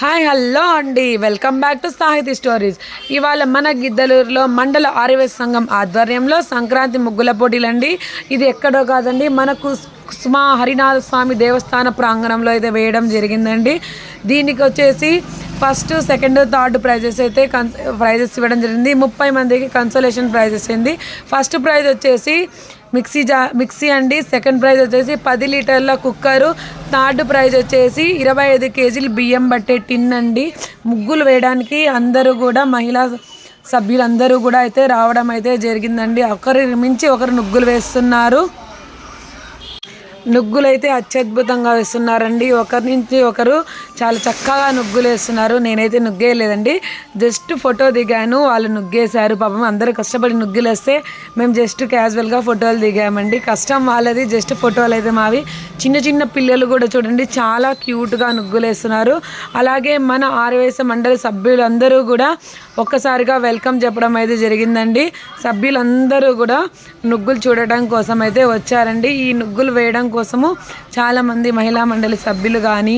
Hi hello అండి. Welcome back to Sahithi Stories. ఇవాళ మన గిద్దలూరులో మండల ఆర్యవేశ సంఘం ఆధ్వర్యంలో సంక్రాంతి ముగ్గుల పోటీలండి. ఇది ఎక్కడో కాదండి మనకు సుమా హరినాథ స్వామి దేవస్థాన ప్రాంగణంలో అయితే వేయడం జరిగిందండి. దీనికి వచ్చేసి ఫస్ట్ సెకండ్ థర్డ్ ప్రైజెస్ అయితే కన్ ప్రైజెస్ ఇవ్వడం జరిగింది. ముప్పై మందికి కన్సోలేషన్ ప్రైజెస్ అయింది. ఫస్ట్ ప్రైజ్ వచ్చేసి మిక్సీ జా మిక్సీ అండి. సెకండ్ ప్రైజ్ వచ్చేసి పది లీటర్ల కుక్కరు. థర్డ్ ప్రైజ్ వచ్చేసి ఇరవై ఐదు కేజీలు బియ్యం పట్టే టిన్ అండి. ముగ్గులు వేయడానికి అందరూ కూడా మహిళా సభ్యులందరూ కూడా అయితే రావడం అయితే జరిగిందండి. ఒకరి మించి ఒకరు ముగ్గులు వేస్తున్నారు. నుగ్గులు అయితే అత్యద్భుతంగా వేస్తున్నారండి. ఒకరి నుంచి ఒకరు చాలా చక్కగా నుగ్గులు వేస్తున్నారు నేనైతే నుగ్గేయలేదండి. జస్ట్ ఫోటో దిగాను. వాళ్ళు నుగ్గేశారు. పాపం అందరూ కష్టపడి నుగ్గులు వేస్తే మేము జస్ట్ క్యాజువల్గా ఫోటోలు దిగామండి. కష్టం వాళ్ళది. జస్ట్ ఫోటోలు అయితే మావి. చిన్న చిన్న పిల్లలు కూడా చూడండి. చాలా క్యూట్గా నుగ్గులు వేస్తున్నారు అలాగే మన ఆరవేశ మండలి సభ్యులందరూ కూడా ఒక్కసారిగా వెల్కమ్ చెప్పడం అయితే జరిగిందండి. సభ్యులందరూ కూడా నుగ్గులు చూడటం కోసం అయితే వచ్చారండి. ఈ నుగ్గులు వేయడం కోసము చాలామంది మహిళా మండలి సభ్యులు కానీ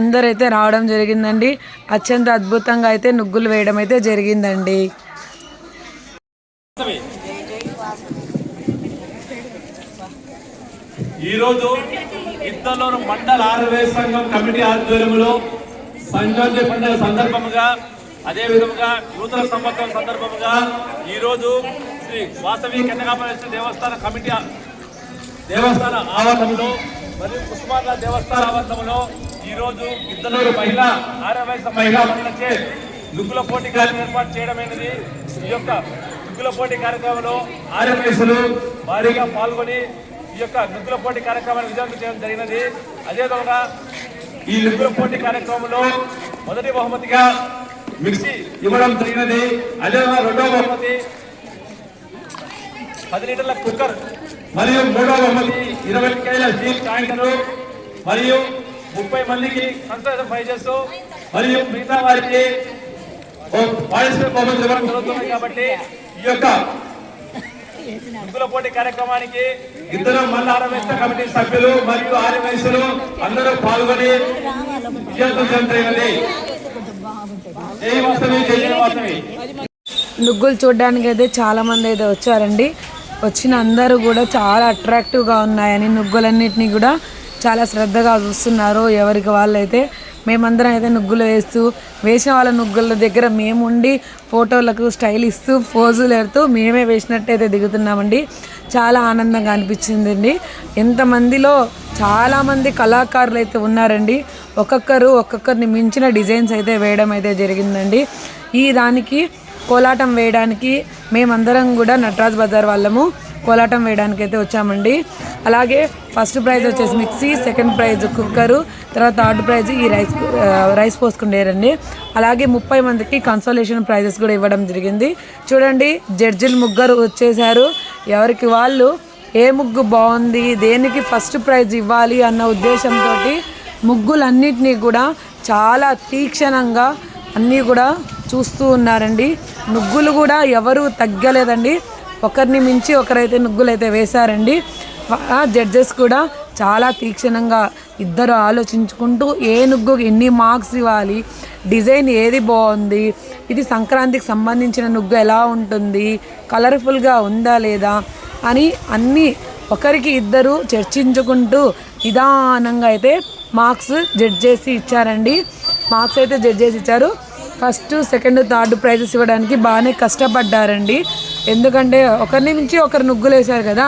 అందరైతే రావడం జరిగిందండి. అత్యంత అద్భుతంగా అయితే నుగ్గులు వేయడం అయితే జరిగిందండి. ఈరోజు ఇద్దరు మండల ఆర్వే సంఘం కమిటీ ఆధ్వర్యంలో సంక్రాంతి పండుగ సందర్భముగా అదే విధముగా నూతన సంవత్సరం సందర్భముగా ఈరోజు శ్రీ వాసవి కన్యకాపరేశ్వర దేవస్థాన కమిటీ దేవస్థాన ఆవరణంలో మరియు పుష్పాల దేవస్థాన ఆవరణంలో ఈరోజు ఇద్దరు మహిళా ఆర్యవైస మహిళా మండలచే దుగ్గుల పోటీ కార్యక్రమం ఏర్పాటు చేయడమైనది ఈ యొక్క దుగ్గుల పోటీ కార్యక్రమంలో ఆర్యవైసులు భారీగా పాల్గొని ఈ యొక్క నుగ్గుల పోటీ కార్యక్రమాన్ని విజయవంతం చేయడం జరిగినది. అదేవిధంగా ఈ నుగ్గుల పోటీ కార్యక్రమంలో మొదటి బహుమతిగా మిక్సీ ఇవ్వడం జరిగినది. అదేవిధంగా రెండవ బహుమతి పది లీటర్ల కుక్కర్. మరియు మూడవ బహుమతి ఇరవై కేజీల స్టీల్ ట్యాంకరు మరియు ముప్పై మందికి సంతోషం ప్రైజెస్ మరియు మిగతా వారికి బహుమతి ఇవ్వడం జరుగుతుంది కాబట్టి ఈ యొక్క ముగ్గుల పోటీ కార్యక్రమానికి ఇద్దరు మల్ల ఆరవేశ కమిటీ సభ్యులు మరియు ఆర్యవయసులు అందరూ పాల్గొని జై వాసవి నుగ్గులు చూడడానికి అయితే చాలామంది అయితే వచ్చారండి. వచ్చిన అందరూ కూడా చాలా అట్రాక్టివ్గా ఉన్నాయని నుగ్గులన్నిటినీ కూడా చాలా శ్రద్ధగా చూస్తున్నారు ఎవరికి వాళ్ళైతే. మేమందరం అయితే నుగ్గులు వేస్తూ వేసిన వాళ్ళ నుగ్గుల దగ్గర మేము ఉండి ఫోటోలకు స్టైల్ ఇస్తూ పోజులు ఎడుతూ మేమే వేసినట్టయితే దిగుతున్నామండి. చాలా ఆనందంగా అనిపించిందండి. ఎంతమందిలో చాలామంది కళాకారులు అయితే ఉన్నారండి. ఒక్కొక్కరు ఒక్కొక్కరిని మించిన డిజైన్స్ అయితే వేయడం అయితే జరిగిందండి. ఈ దానికి కోలాటం వేయడానికి మేమందరం కూడా నటరాజ్ బజార్ వాళ్ళము కోలాటం వేయడానికి అయితే వచ్చామండి. అలాగే ఫస్ట్ ప్రైజ్ వచ్చేసి మిక్సీ సెకండ్ ప్రైజ్ కుక్కరు తర్వాత థర్డ్ ప్రైజ్ ఈ రైస్ రైస్ పోసుకుండేరండి. అలాగే ముప్పై మందికి కన్సోలేషన్ ప్రైజెస్ కూడా ఇవ్వడం జరిగింది. చూడండి జడ్జిలు ముగ్గురు వచ్చేసారు ఎవరికి వాళ్ళు ఏ ముగ్గు బాగుంది దేనికి ఫస్ట్ ప్రైజ్ ఇవ్వాలి అన్న ఉద్దేశంతో ముగ్గులన్నిటినీ కూడా చాలా తీక్షణంగా అన్నీ కూడా చూస్తూ ఉన్నారండి. నుగ్గులు కూడా ఎవరు తగ్గలేదండి. ఒకరిని మించి ఒకరైతే నుగ్గులు అయితే వేశారండి జడ్జెస్ కూడా చాలా తీక్షణంగా ఇద్దరు ఆలోచించుకుంటూ ఏ నుగ్గు ఎన్ని మార్క్స్ ఇవ్వాలి డిజైన్ ఏది బాగుంది ఇది సంక్రాంతికి సంబంధించిన నుగ్గు ఎలా ఉంటుంది కలర్ఫుల్గా ఉందా లేదా అని అన్నీ ఒకరికి ఇద్దరు చర్చించుకుంటూ నిదానంగా అయితే మార్క్స్ జడ్జ్ చేసి ఇచ్చారండి. మార్క్స్ అయితే జడ్జ్ చేసి ఇచ్చారు. ఫస్ట్ సెకండ్ థర్డ్ ప్రైజెస్ ఇవ్వడానికి బాగానే కష్టపడ్డారండి. ఎందుకంటే ఒకరిని నుంచి ఒకరు నుగ్గులు వేశారు కదా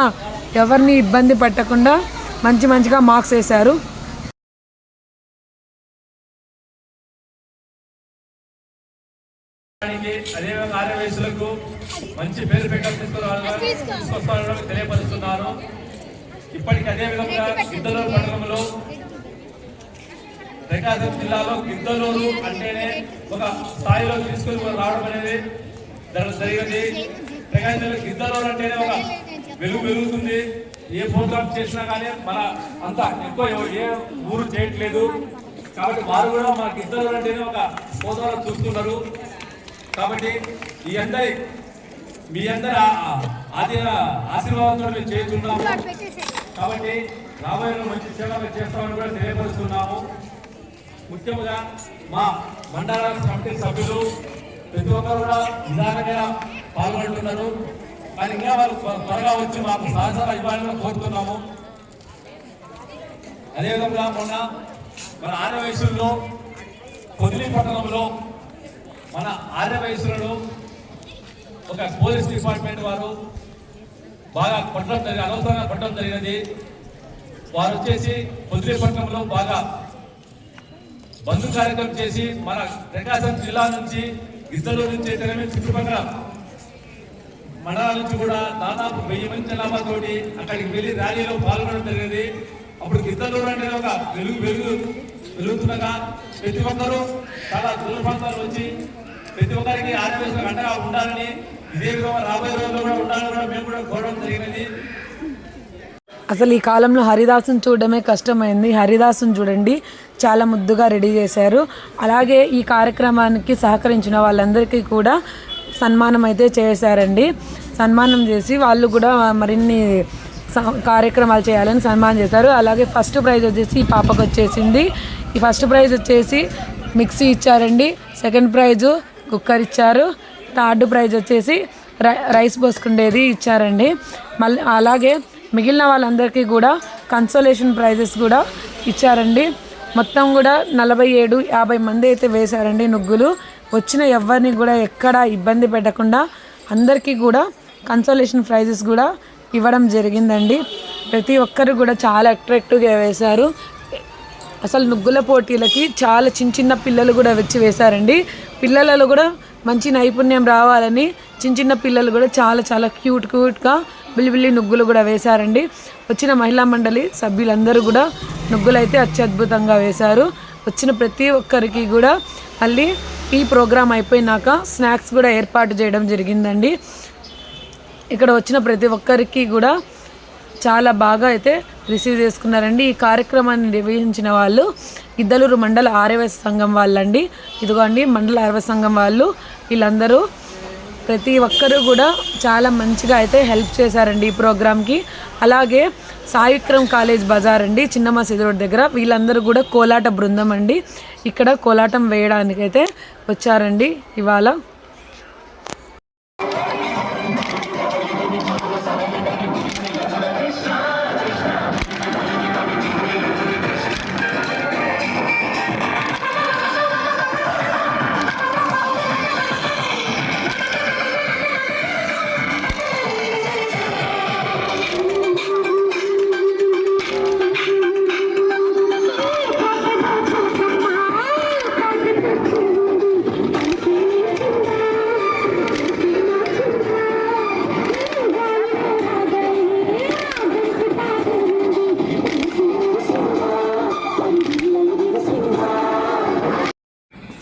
ఎవరిని ఇబ్బంది పెట్టకుండా మంచి మంచిగా మార్క్స్ వేశారు. అదేవిధంగా ఆర్య మంచి పేరు పెట్టాలని తీసుకొస్తారని తెలియపరుస్తున్నారు. ఇప్పటికి అదే విధంగా గిద్దలూరు పట్టణంలో ప్రకాశం జిల్లాలో గిద్దలూరు అంటేనే ఒక స్థాయిలో తీసుకొని రావడం అనేది జరిగింది. ప్రకాశం జిల్లా గిద్దలూరు అంటేనే ఒక వెలుగు వెలుగుతుంది. ఏ ప్రోగ్రామ్ చేసినా కానీ మన అంత ఎక్కువ ఏ ఊరు చేయట్లేదు. కాబట్టి వారు కూడా మన గిద్దలూరు అంటేనే ఒక హోదాలో చూస్తున్నారు. కాబట్టి ఈ అందరి మీ అందరి ఆ- ఆది ఆశీర్వాదంతో మేము చేస్తున్నాము. కాబట్టి రాబోయే మంచి సేవలు చేస్తామని కూడా తెలియపరుస్తున్నాము. ముఖ్యంగా మా మండల కమిటీ సభ్యులు ప్రతి ఒక్కరు కూడా నిదానంగా పాల్గొంటున్నారు. కానీ ఇంకా వాళ్ళు త్వ- త్వరగా వచ్చి మాకు సహకార ఇవ్వాలని కోరుతున్నాము. అదేవిధంగా మొన్న మన ఆర్య వయసుల్లో పొదిలి పట్టణంలో మన ఆర్యవయసులను ఒక పోలీస్ డిపార్ట్మెంట్ వారు బాగా కొట్టడం జరిగింది అనవసరంగా కొట్టడం జరిగినది. వారు వచ్చేసి పొదిలి పట్టణంలో బాగా బంధు కార్యక్రమం చేసి మన ప్రకాశం జిల్లా నుంచి ఇద్దరు నుంచి అయితేనేమి చుట్టుపక్కల మండలాల నుంచి కూడా దాదాపు వెయ్యి మంది జనాభాతోటి అక్కడికి వెళ్ళి ర్యాలీలో పాల్గొనడం జరిగింది. అప్పుడు గిద్దలూరు అనేది ఒక వెలుగు వెలుగు వెలుగుతుండగా ప్రతి ఒక్కరూ చాలా దూర వచ్చి ప్రతి ఒక్కరికి ఆదివేశం అండగా ఉండాలని ఇదే విధంగా రాబోయే రోజుల్లో కూడా ఉండాలని కూడా మేము కూడా కోరడం జరిగినది. అసలు ఈ కాలంలో హరిదాసుని చూడడమే కష్టమైంది. హరిదాసుని చూడండి. చాలా ముద్దుగా రెడీ చేశారు. అలాగే ఈ కార్యక్రమానికి సహకరించిన వాళ్ళందరికీ కూడా సన్మానం అయితే చేశారండి. సన్మానం చేసి వాళ్ళు కూడా మరిన్ని స- కార్యక్రమాలు చేయాలని సన్మానం చేశారు. అలాగే ఫస్ట్ ప్రైజ్ వచ్చేసి ఈ పాపకు వచ్చేసింది. ఈ ఫస్ట్ ప్రైజ్ వచ్చేసి మిక్సీ ఇచ్చారండి. సెకండ్ ప్రైజు కుక్కర్ ఇచ్చారు. థర్డ్ ప్రైజ్ వచ్చేసి రై రైస్ పోసుకుండేది ఇచ్చారండి. మళ్ళీ అలాగే మిగిలిన వాళ్ళందరికీ కూడా కన్సోలేషన్ ప్రైజెస్ కూడా ఇచ్చారండి. మొత్తం కూడా నలభై ఏడు యాభై మంది అయితే వేశారండి నుగ్గులు. వచ్చిన ఎవరిని కూడా ఎక్కడ ఇబ్బంది పెట్టకుండా అందరికీ కూడా కన్సోలేషన్ ప్రైజెస్ కూడా ఇవ్వడం జరిగిందండి. ప్రతి ఒక్కరు కూడా చాలా అట్రాక్టివ్గా వేశారు. అసలు నుగ్గుల పోటీలకి చాలా చిన్న చిన్న పిల్లలు కూడా వచ్చి వేశారండి. పిల్లలలో కూడా మంచి నైపుణ్యం రావాలని చిన్న చిన్న పిల్లలు కూడా చాలా చాలా క్యూట్ క్యూట్గా బిల్లిబిల్లి నుగ్గులు కూడా వేశారండి. వచ్చిన మహిళా మండలి సభ్యులందరూ కూడా నుగ్గులు అయితే అత్యద్భుతంగా వేశారు. వచ్చిన ప్రతి ఒక్కరికి కూడా మళ్ళీ ఈ ప్రోగ్రాం అయిపోయినాక స్నాక్స్ కూడా ఏర్పాటు చేయడం జరిగిందండి. ఇక్కడ వచ్చిన ప్రతి ఒక్కరికి కూడా చాలా బాగా అయితే రిసీవ్ చేసుకున్నారండి. ఈ కార్యక్రమాన్ని నిర్వహించిన వాళ్ళు ఇద్దలూరు మండల ఆర్యవైశ్య సంఘం వాళ్ళండి. ఇదిగోండి మండల ఆర్యవైశ్య సంఘం వాళ్ళు వీళ్ళందరూ ప్రతి ఒక్కరూ కూడా చాలా మంచిగా అయితే హెల్ప్ చేశారండి ఈ ప్రోగ్రామ్కి. అలాగే సాయిక్రమ్ కాలేజ్ బజార్ అండి చిన్న మసీదు రోడ్ దగ్గర. వీళ్ళందరూ కూడా కోలాట బృందం అండి. ఇక్కడ కోలాటం వేయడానికైతే వచ్చారండి ఇవాళ.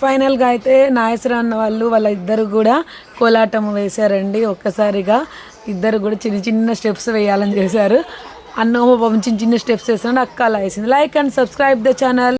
ఫైనల్గా అయితే నాయసరా అన్న వాళ్ళు వాళ్ళ ఇద్దరు కూడా కోలాటం వేశారండి. ఒక్కసారిగా ఇద్దరు కూడా చిన్న చిన్న స్టెప్స్ వేయాలని చేశారు. అన్నోమ పాపం చిన్న చిన్న స్టెప్స్ వేస్తున్నాడు అక్క వేసింది. Like and subscribe the channel